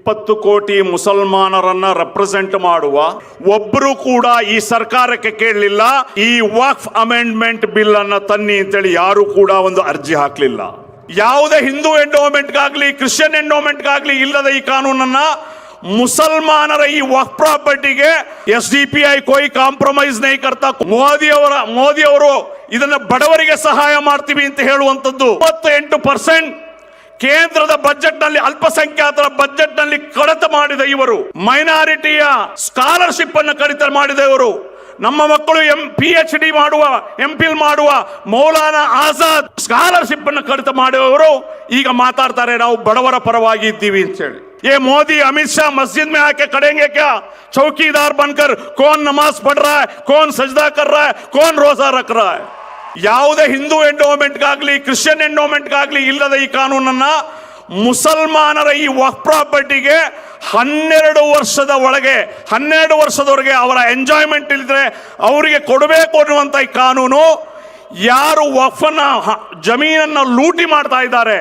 ಇಪ್ಪತ್ತು ಕೋಟಿ ಮುಸಲ್ಮಾನರನ್ನ ರೆಪ್ರೆಸೆಂಟ್ ಮಾಡುವ ಒಬ್ಬರು ಕೂಡ ಈ ಸರ್ಕಾರಕ್ಕೆ ಕೇಳಲಿಲ್ಲ ಈ ವಾಕ್ಫ್ ಅಮೆಂಡ್ಮೆಂಟ್ ಬಿಲ್ ಅನ್ನ ತನ್ನಿ ಅಂತೇಳಿ ಯಾರು ಕೂಡ ಒಂದು ಅರ್ಜಿ ಹಾಕಲಿಲ್ಲ ಯಾವುದೇ ಹಿಂದೂ ಎಂಡೋಮೆಂಟ್ಗಾಗ್ಲಿ ಕ್ರಿಶ್ಚಿಯನ್ ಎಂಡೋಮೆಂಟ್ಗಾಗ್ಲಿ ಇಲ್ಲದ ಈ ಕಾನೂನನ್ನ ಮುಸಲ್ಮಾನರ ಈ ವಕ್ ಪ್ರಾಪರ್ಟಿಗೆ ಎಸ್ ಡಿ ಪಿ ಐ ಕೋಯಿ ಕಾಂಪ್ರಮೈಸ್ ನೈ ಕರ್ತಾ ಮೋದಿ ಅವರ ಮೋದಿ ಅವರು ಇದನ್ನ ಬಡವರಿಗೆ ಸಹಾಯ ಮಾಡ್ತೀವಿ ಅಂತ ಹೇಳುವಂತದ್ದು ಇಪ್ಪತ್ತು ಎಂಟು ಪರ್ಸೆಂಟ್ ಕೇಂದ್ರದ ಬಜೆಟ್ ನಲ್ಲಿ ಅಲ್ಪಸಂಖ್ಯಾತರ ಬಜೆಟ್ ನಲ್ಲಿ ಕಡಿತ ಮಾಡಿದ ಇವರು ಮೈನಾರಿಟಿಯ ಸ್ಕಾಲರ್ಶಿಪ್ ಅನ್ನು ಕಡಿತ ಮಾಡಿದ ಇವರು ನಮ್ಮ ಮಕ್ಕಳು ಎಂ ಪಿ ಎಚ್ ಡಿ ಮಾಡುವ ಎಂ ಪಿಲ್ ಮಾಡುವ ಮೌಲಾನಾ ಆಜಾದ್ ಸ್ಕಾಲರ್ಶಿಪ್ ಅನ್ನು ಕಡಿತ ಮಾಡುವವರು ಈಗ ಮಾತಾಡ್ತಾರೆ ನಾವು ಬಡವರ ಪರವಾಗಿ ಇದ್ದೀವಿ ಅಂತ ಹೇಳಿ ಏ ಮೋದಿ ಅಮಿತ್ ಶಾ ಮಸ್ಜಿದ್ ಮೇ ಆಕೆ ಕಡೆಂಗೆ ಕ್ಯಾ ಚೌಕಿದಾರ್ ಬನ್ಕರ್ ಕೋನ್ ನಮಾಜ್ ಪಡ್ರ ಕೋನ್ ಸಜ್ದಾ ಕರ್ ಕೋನ್ ರೋಜಾ ರಖ್ ಯಾವುದೇ ಹಿಂದೂ ಎಂಡೋಮೆಂಟ್ಗಾಗಲಿ ಕ್ರಿಶ್ಚಿಯನ್ ಎಂಡೋಮೆಂಟ್ಗಾಗಲಿ ಇಲ್ಲದ ಈ ಕಾನೂನನ್ನು ಮುಸಲ್ಮಾನರ ಈ ವಕ್ ಪ್ರಾಪರ್ಟಿಗೆ ಹನ್ನೆರಡು ವರ್ಷದ ಒಳಗೆ ಹನ್ನೆರಡು ವರ್ಷದವರೆಗೆ ಅವರ ಎಂಜಾಯ್ಮೆಂಟ್ ಇಲ್ಲದ್ರೆ ಅವರಿಗೆ ಕೊಡಬೇಕು ಅನ್ನುವಂಥ ಈ ಕಾನೂನು ಯಾರು ವಫನ ಜಮೀನನ್ನು ಲೂಟಿ ಮಾಡ್ತಾ ಇದ್ದಾರೆ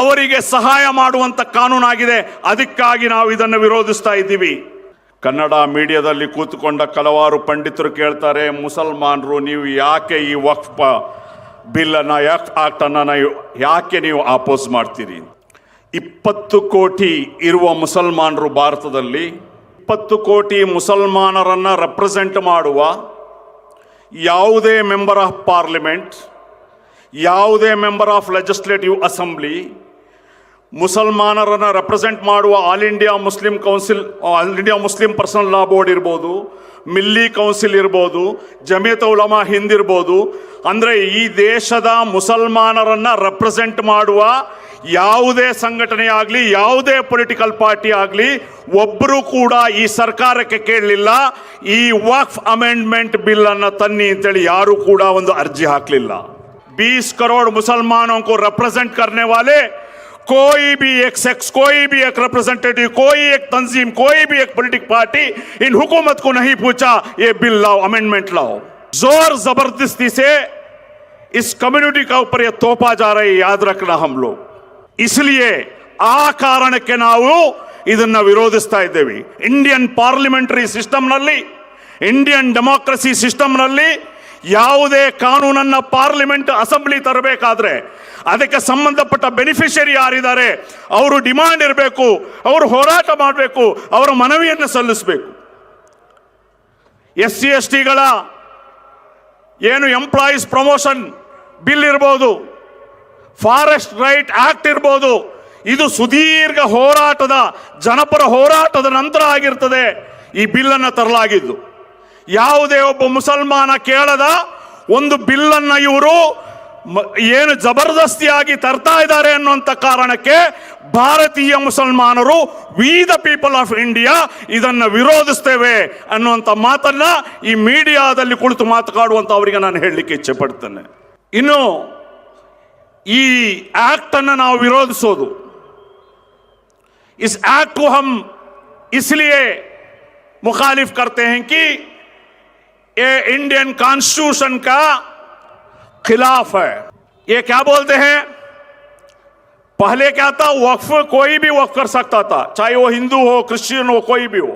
ಅವರಿಗೆ ಸಹಾಯ ಮಾಡುವಂಥ ಕಾನೂನಾಗಿದೆ ಅದಕ್ಕಾಗಿ ನಾವು ಇದನ್ನು ವಿರೋಧಿಸ್ತಾ ಇದ್ದೀವಿ ಕನ್ನಡ ಮೀಡಿಯಾದಲ್ಲಿ ಕೂತ್ಕೊಂಡ ಹಲವಾರು ಪಂಡಿತರು ಕೇಳ್ತಾರೆ ಮುಸಲ್ಮಾನರು ನೀವು ಯಾಕೆ ಈ ವಕ್ಫ್ ಬಿಲ್ಲನ್ನು ಯಾಕೆ ಆಕ್ಟನ್ನು ಯಾಕೆ ನೀವು ಆಪೋಸ್ ಮಾಡ್ತೀರಿ ಇಪ್ಪತ್ತು ಕೋಟಿ ಇರುವ ಮುಸಲ್ಮಾನರು ಭಾರತದಲ್ಲಿ ಇಪ್ಪತ್ತು ಕೋಟಿ ಮುಸಲ್ಮಾನರನ್ನು ರೆಪ್ರೆಸೆಂಟ್ ಮಾಡುವ ಯಾವುದೇ ಮೆಂಬರ್ ಆಫ್ ಪಾರ್ಲಿಮೆಂಟ್ ಯಾವುದೇ ಮೆಂಬರ್ ಆಫ್ ಲೆಜಿಸ್ಲೇಟಿವ್ ಅಸೆಂಬ್ಲಿ ಮುಸಲ್ಮಾನರನ್ನು ರೆಪ್ರೆಸೆಂಟ್ ಮಾಡುವ all India Muslim council all India Muslim personal law board ಇರ್ಬೋದು ಮಿಲ್ಲಿ ಕೌನ್ಸಿಲ್ ಇರ್ಬೋದು ಜಮೀತ ಉಲಮಾ ಹಿಂದ್ ಇರ್ಬೋದು ಅಂದರೆ ಈ ದೇಶದ ಮುಸಲ್ಮಾನರನ್ನು ರೆಪ್ರೆಸೆಂಟ್ ಮಾಡುವ ಯಾವುದೇ ಸಂಘಟನೆ ಆಗಲಿ ಯಾವುದೇ ಪೊಲಿಟಿಕಲ್ ಪಾರ್ಟಿ ಆಗಲಿ ಒಬ್ಬರು ಕೂಡ ಈ ಸರ್ಕಾರಕ್ಕೆ ಕೇಳಲಿಲ್ಲ ಈ ವಕ್ಫ್ ಅಮೆಂಡ್ಮೆಂಟ್ ಬಿಲ್ಲನ್ನು ತನ್ನಿ ಅಂತೇಳಿ ಯಾರೂ ಕೂಡ ಒಂದು ಅರ್ಜಿ ಹಾಕಲಿಲ್ಲ ಬೀಸ್ ಕರೋಡ್ ಮುಸಲ್ಮಾನೋ ರೆಪ್ರೆಸೆಂಟ್ ಕರ್ನೆ ವಾಲೆ કોઈ ભી એક કોઈ ભી એક રપ્રેઝન્ટેટિવ કોઈ એક તનજીમ કોઈ ભી એક પોલિટિક પાર્ટી ઇન હુકુમત કો નહીં પૂછા યે બિલ લાવો એમન્ડમેન્ટ લાવો જોર જબરદસ્તી સે ઇસ કમ્યુનિટી કા ઉપર યે તોપા જા રહી યાદ રખના હમ લોગ ઇસલિયે આ કારણ કે નાવ ઇદના વિરોધસ્તાઈતેવી ઇન્ડિયન પાર્લમેન્ટરી સિસ્ટમ નલી ઇન્ડિયન ડેમોક્રેસી સિસ્ટમ નલી ಯಾವುದೇ ಕಾನೂನನ್ನು ಪಾರ್ಲಿಮೆಂಟ್ ಅಸೆಂಬ್ಲಿ ತರಬೇಕಾದ್ರೆ ಅದಕ್ಕೆ ಸಂಬಂಧಪಟ್ಟ ಬೆನಿಫಿಷರಿ ಯಾರಿದ್ದಾರೆ ಅವರು ಡಿಮಾಂಡ್ ಇರಬೇಕು ಅವರು ಹೋರಾಟ ಮಾಡಬೇಕು ಅವರ ಮನವಿಯನ್ನು ಸಲ್ಲಿಸಬೇಕು ಎಸ್ ಸಿ ಎಸ್ ಟಿಗಳ ಏನು ಎಂಪ್ಲಾಯೀಸ್ ಪ್ರಮೋಷನ್ ಬಿಲ್ ಇರ್ಬೋದು ಫಾರೆಸ್ಟ್ ರೈಟ್ ಆಕ್ಟ್ ಇರ್ಬೋದು ಇದು ಸುದೀರ್ಘ ಹೋರಾಟದ ಜನಪರ ಹೋರಾಟದ ನಂತರ ಆಗಿರ್ತದೆ ಈ ಬಿಲ್ಲನ್ನು ತರಲಾಗಿದ್ದು ಯಾವುದೇ ಒಬ್ಬ ಮುಸಲ್ಮಾನ ಕೇಳದ ಒಂದು ಬಿಲ್ಲನ್ನು ಇವರು ಏನು ಜಬರ್ದಸ್ತಿಯಾಗಿ ತರ್ತಾ ಇದ್ದಾರೆ ಅನ್ನುವಂಥ ಕಾರಣಕ್ಕೆ ಭಾರತೀಯ ಮುಸಲ್ಮಾನರು we the people of India ಇದನ್ನು ವಿರೋಧಿಸ್ತೇವೆ ಅನ್ನುವಂಥ ಮಾತನ್ನ ಈ ಮೀಡಿಯಾದಲ್ಲಿ ಕುಳಿತು ಮಾತನಾಡುವಂಥ ಅವರಿಗೆ ನಾನು ಹೇಳಲಿಕ್ಕೆ ಇಚ್ಛೆ ಪಡ್ತೇನೆ ಇನ್ನು ಈ ಅನ್ನು ನಾವು ವಿರೋಧಿಸೋದು ಇಸ್ ಆ್ಯಕ್ಟ್ ಹಮ್ ಇಸ್ಲಿಯೇ ಮುಖಾಲಿಫ್ करते हैं ये इंडियन कॉन्स्टिट्यूशन का खिलाफ है ये क्या बोलते हैं पहले क्या था वक्फ कोई भी वक्फ कर सकता था चाहे वो हिंदू हो क्रिश्चियन हो कोई भी हो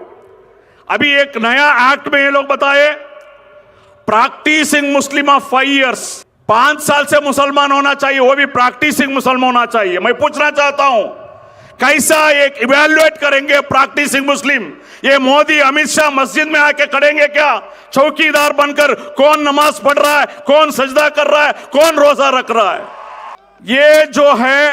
अभी एक नया एक्ट में ये लोग बताए practicing Muslim of five years पांच साल से मुसलमान होना चाहिए वो भी प्रैक्टिसिंग मुसलमान होना चाहिए मैं पूछना चाहता हूं कैसा एक इवेल्युएट करेंगे प्रैक्टिसिंग मुस्लिम ये मोदी अमित शाह मस्जिद में आके करेंगे क्या चौकीदार बनकर कौन नमाज पढ़ रहा है कौन सजदा कर रहा है कौन रोजा रख रहा है ये जो है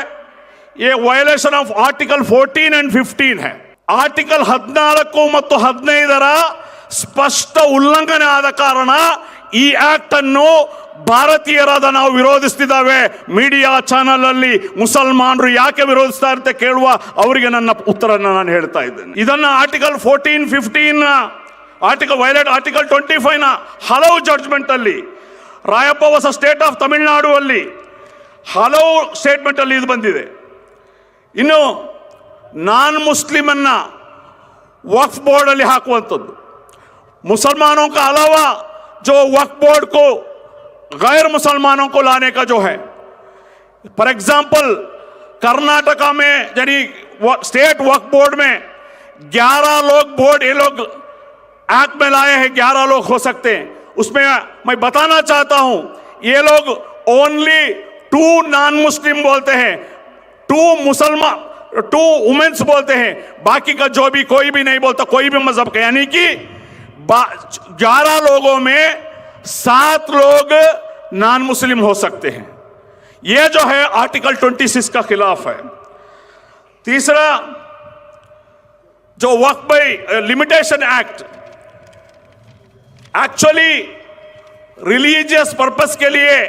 ये वायलेशन ऑफ आर्टिकल 14 एंड 15 है आर्टिकल ಹದಿನಾಲ್ಕು ಮತ್ತು स्पष्ट ಸ್ಪಷ್ಟ ಉಲ್ಲಂಘನೆ ಆದ ಈ ಆಕ್ಟ್ ಅನ್ನು ಭಾರತೀಯರಾದ ನಾವು ವಿರೋಧಿಸ್ತಿದ್ದಾವೆ ಮೀಡಿಯಾ ಚಾನಲ್ ಅಲ್ಲಿ ಮುಸಲ್ಮಾನರು ಯಾಕೆ ವಿರೋಧಿಸ್ತಾ ಇರುತ್ತೆ ಕೇಳುವ ಅವರಿಗೆ ನನ್ನ ಉತ್ತರನ ನಾನು ಹೇಳ್ತಾ ಇದ್ದೇನೆ ಇದನ್ನ article fourteen fifteen article violate article twenty ನ ಹಲವು ಜಡ್ಜ್ಮೆಂಟ್ ಅಲ್ಲಿ ರಾಯಪ್ಪ ಹೊಸ ಸ್ಟೇಟ್ ಆಫ್ ತಮಿಳುನಾಡು ಅಲ್ಲಿ ಹಲವು ಸ್ಟೇಟ್ಮೆಂಟ್ ಅಲ್ಲಿ ಇದು ಬಂದಿದೆ ಇನ್ನು ನಾನ್ ಮುಸ್ಲಿಮನ್ನು ಬೋರ್ಡ್ ಅಲ್ಲಿ ಹಾಕುವಂಥದ್ದು ಮುಸಲ್ಮಾನ ಅಲವಾ जो वक्फ बोर्ड को गैर मुसलमानों को लाने का जो है फॉर एग्जाम्पल कर्नाटका में यानी स्टेट वक्फ बोर्ड में 11 लोग बोर्ड ये लोग एक्ट में लाए हैं 11 लोग हो सकते हैं उसमें मैं बताना चाहता हूं ये लोग ओनली टू नॉन मुस्लिम बोलते हैं टू मुसलमान टू वुमेन्स बोलते हैं बाकी का जो भी कोई भी नहीं बोलता कोई भी मजहब का यानी कि ग्यारह लोगों में सात लोग नॉन मुस्लिम हो सकते हैं यह जो है आर्टिकल 26 का खिलाफ है तीसरा जो Waqf by limitation act actually religious purpose के लिए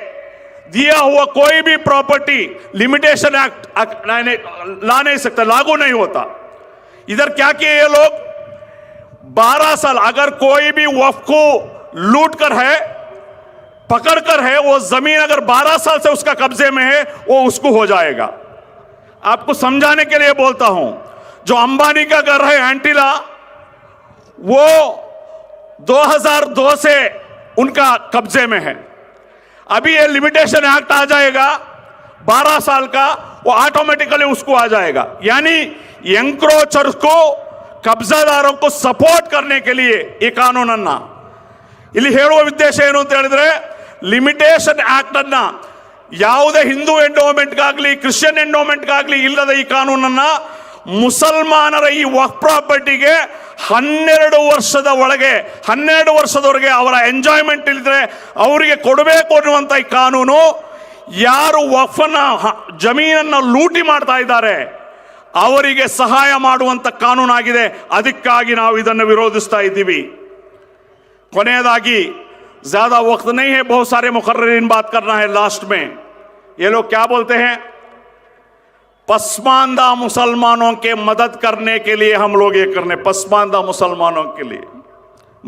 दिया हुआ कोई भी प्रॉपर्टी लिमिटेशन एक्ट ला नहीं सकता लागू नहीं होता इधर क्या किए ये लोग बारह साल अगर कोई भी वफ को लूट कर है पकड़ कर है वो जमीन अगर बारह साल से उसका कब्जे में है वो उसको हो जाएगा आपको समझाने के लिए बोलता हूं जो अंबानी का घर है एंटीला वो 2002 से उनका कब्जे में है अभी ये लिमिटेशन एक्ट आ जाएगा 12 साल का वो ऑटोमेटिकली उसको आ जाएगा यानी एंक्रोचर को ಕಬ್ಜಾದಾರಂ ಸಪೋರ್ಟ್ ಕರ್ನೆ ಕೆಲಿ ಈ ಕಾನೂನನ್ನ ಇಲ್ಲಿ ಹೇಳುವ ಉದ್ದೇಶ ಏನು ಅಂತ ಹೇಳಿದ್ರೆ ಲಿಮಿಟೇಷನ್ ಆಕ್ಟ್ ಅನ್ನ ಯಾವುದೇ ಹಿಂದೂ ಎಂಡೋಮೆಂಟ್ಗಾಗ್ಲಿ ಕ್ರಿಶ್ಚಿಯನ್ ಎಂಡೋಮೆಂಟ್ಗಾಗ್ಲಿ ಇಲ್ಲದ ಈ ಕಾನೂನನ್ನ ಮುಸಲ್ಮಾನರ ಈ ವಕ್ ಪ್ರಾಪರ್ಟಿಗೆ ಹನ್ನೆರಡು ವರ್ಷದ ಒಳಗೆ ಹನ್ನೆರಡು ವರ್ಷದವರೆಗೆ ಅವರ ಎಂಜಾಯ್ಮೆಂಟ್ ಇಲ್ಲದ್ರೆ ಅವರಿಗೆ ಕೊಡಬೇಕು ಅನ್ನುವಂಥ ಈ ಕಾನೂನು ಯಾರು ವಫನ ಜಮೀನನ್ನು ಲೂಟಿ ಮಾಡ್ತಾ ಇದ್ದಾರೆ اورگے ಸಹಾಯ ಮಾಡುವಂತ قانون ಆಗಿದೆ ಅದಕ್ಕಾಗಿ ನಾವು ಇದನ್ನ ವಿರೋಧಿಸುತ್ತಾ ಇದ್ದೀವಿ কোನೇದಾಗಿ ಜಾಡಾ ವಕ್ತ್ ನಹಿ ಹೇ ಬಹುಸಾರೆ ಮುಖರ್ರಿನ್ ಬಾತ್ ಕರ್ನಾ ಹೈ ಲಾಸ್ಟ್ ಮೇ یہ لوگ ಕ್ಯಾ بولತೆ ہیں پسمانदा मुस्लमानों के मदद करने के लिए हम लोग ये करने پسمانदा मुस्लमानों के लिए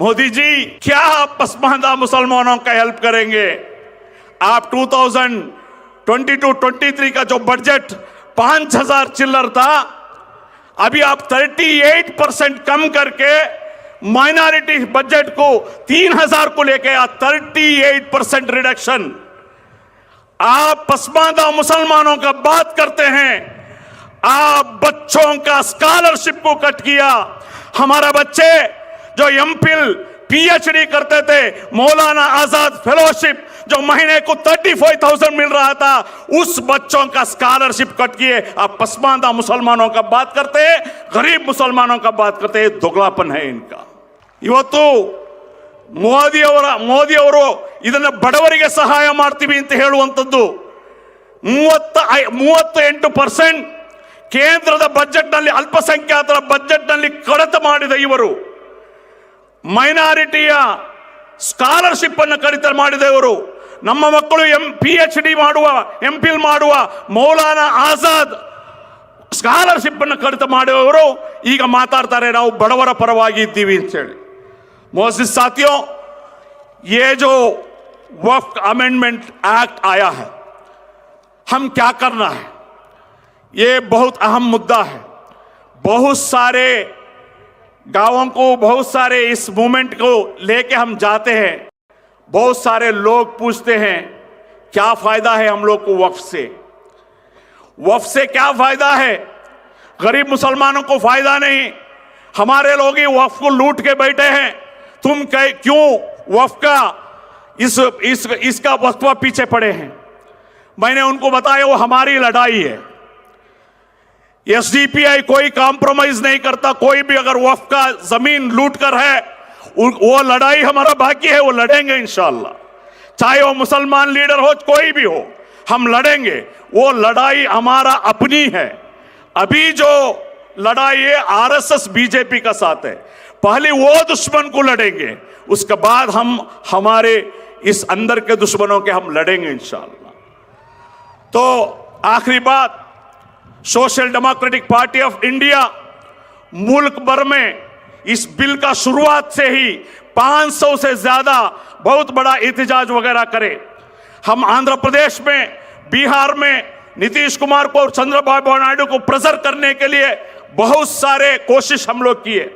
मोदी जी क्या आप پسمانदा मुस्लमानों का हेल्प करेंगे आप 2000 22 23 का जो बजट पांच हजार चिल्लर था अभी आप 38 परसेंट कम करके माइनॉरिटी बजट को तीन हजार को लेके आ 38 परसेंट रिडक्शन आप पसमांदा मुसलमानों का बात करते हैं आप बच्चों का स्कॉलरशिप को कट किया हमारा बच्चे जो एम पीएचडी करते थे मौलाना आजाद फेलोशिप जो महीने को थर्टी फाइव थाउजेंड मिल रहा था उस बच्चों का स्कॉलरशिप कट किए आप पसमांदा मुसलमानों का बात करते गरीब मुसलमानों का बात करते है इनका ಇವತ್ತು ಮೋದಿಯವರ ಮೋದಿಯವರು ಬಡವರಿಗೆ ಸಹಾಯ ಮಾಡ್ತೀವಿ ಅಂತ ಹೇಳುವಂಥದ್ದು ಮೂವತ್ತ ಮೂವತ್ತ ಎಂಟು ಪರ್ಸೆಂಟ್ ಕೇಂದ್ರದ ಬಜೆಟ್ನಲ್ಲಿ ಅಲ್ಪಸಂಖ್ಯಾತರ ಬಜೆಟ್ನಲ್ಲಿ ಕಡತ ಮಾಡಿದ ಇವರು ಮೈನಾರಿಟಿಯ ಸ್ಕಾಲರ್ಶಿಪ್ ಅನ್ನು ಕಡಿತ ಮಾಡಿದವರು ನಮ್ಮ ಮಕ್ಕಳು ಎಂ ಪಿ ಎಚ್ ಡಿ ಮಾಡುವ ಎಂ ಪಿಲ್ ಮಾಡುವ ಮೌಲಾನಾ ಆಜಾದ್ ಸ್ಕಾಲರ್ಶಿಪ್ ಅನ್ನು ಕಡಿತ ಮಾಡುವವರು ಈಗ ಮಾತಾಡ್ತಾರೆ ನಾವು ಬಡವರ ಪರವಾಗಿ ಇದ್ದೀವಿ ಹೇಳಿ ಮೋಸಿಸ್ ಸಾಥಿಯೋ ಯೇ ಜೋ ವರ್ಕ್ ಅಮೆಂಡ್ಮೆಂಟ್ ಆಕ್ಟ್ ಆಯಾ है हम क्या करना है बहुत अहम मुद्दा है बहुत गांवों को बहुत सारे इस मूवमेंट को लेके हम जाते हैं बहुत सारे लोग पूछते हैं क्या फायदा है हम लोग को वफ से वफ से क्या फायदा है गरीब मुसलमानों को फायदा नहीं हमारे लोग ही वफ को लूट के बैठे हैं तुम कह, क्यों वफ का इस, इस इसका वफा पीछे पड़े हैं मैंने उनको बताया वो हमारी लड़ाई है एसडीपीआई कोई कॉम्प्रोमाइज नहीं करता कोई भी अगर वफ का जमीन लूट कर है वो लड़ाई हमारा बाकी है वो लड़ेंगे इंशाला चाहे वो मुसलमान लीडर हो कोई भी हो हम लड़ेंगे वो लड़ाई हमारा अपनी है अभी जो लड़ाई है आरएसएस बीजेपी का साथ है पहले वो दुश्मन को लड़ेंगे उसके बाद हम हमारे इस अंदर के दुश्मनों के हम लड़ेंगे इंशाला तो आखिरी बात social democratic party of India मुल्क भर में इस बिल का शुरुआत से ही 500 से ज्यादा बहुत बड़ा एहतजाज वगैरह करे हम आंध्र प्रदेश में बिहार में नीतीश कुमार को और चंद्रबाबू नायडू को प्रजर करने के लिए बहुत सारे कोशिश हम लोग किए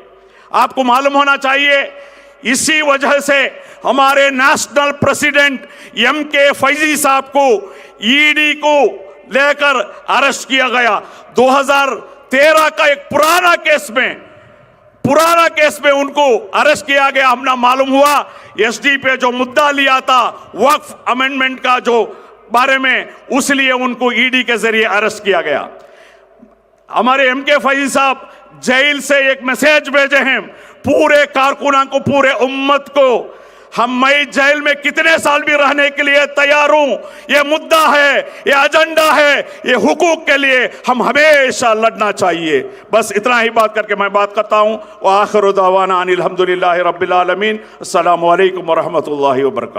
आपको मालूम होना चाहिए इसी वजह से हमारे नेशनल प्रेसिडेंट एम के फैजी साहब को ईडी को लेकर अरेस्ट किया गया 2013 का एक पुराना केस में पुराना केस में उनको अरेस्ट किया गया हमने मालूम हुआ एसडी पे जो मुद्दा लिया था वक्फ अमेंडमेंट का जो बारे में उसलिए उनको ईडी e के जरिए अरेस्ट किया गया हमारे एम के साहब जेल से एक मैसेज भेजे हैं पूरे कारकुना को पूरे उम्मत को हम मई जेल में कितने साल भी रहने के लिए तैयार हूं ये मुद्दा है ये एजेंडा है ये हुकूक के लिए हम हमेशा लड़ना चाहिए बस इतना ही बात करके मैं बात करता हूँ आखिर दावाना अनिलहमदिल्ला रबीआलमीन अल्लाम वरहमल वर्क